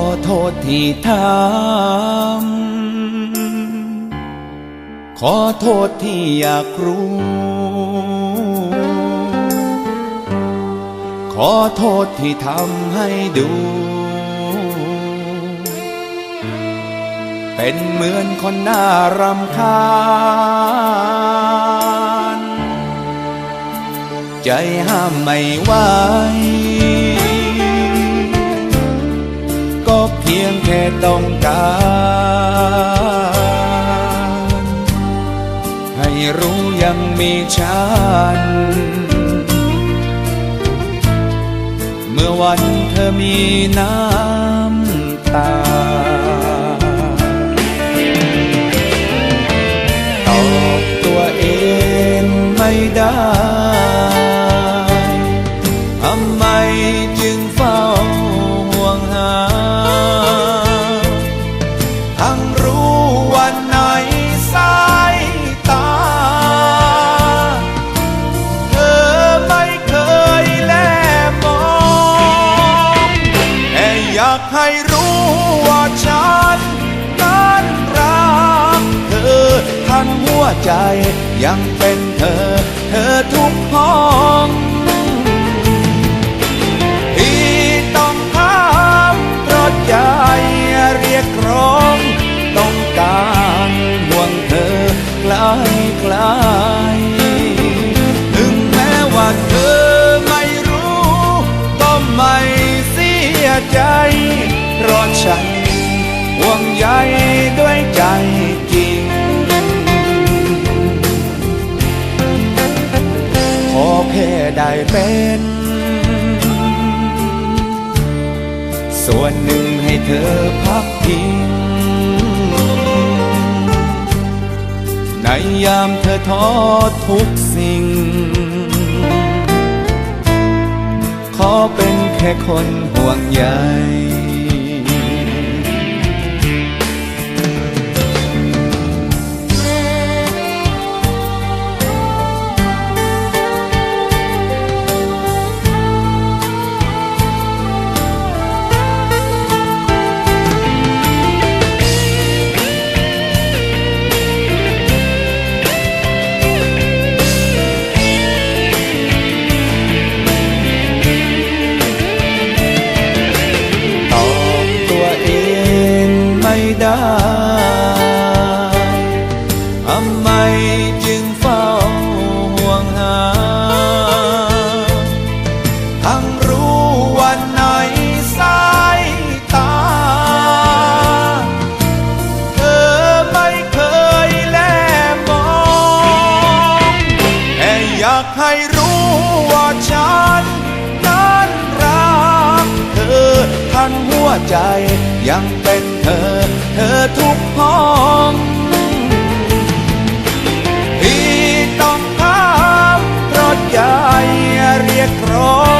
อโทษที่ทำขอโทษที่อยากรู้ ขอโทษที่ทำให้ดู เป็นเหมือนคนน่ารำคาญ ใจห้ามไม่ไหว แค่ต้องการ ให้รู้ยังมีฉัน เมื่อวันเธอมีน้ำตา ตอบตัวเองไม่ได้ทำไมจึงเฝ้าากให้รู้ว่าฉันนั้นรักเธอทั้งหัวใจยังเป็นเธอ เธอทุกห้อง สียใจเพราะฉันห่วงใยด้วยใจจริง ขอแค่ได้เป็น ส่วนหนึ่งให้เธอพักพิงในยามเธอท้อทุกสิ่ง ขอเป็น ค่คนห่วงใย ไม่ได้ ทำไมจึงเฝ้าห่วงหา ทั้งรู้วันไหนสายตา เธอไม่เคยแลมองแค่อยากให้รู้ว่าฉันนั้นรักเธอทั้งหัวใจยังเป็นเธอ อทุกห้องที่ต้องทำเพราะใจเรียกร้อง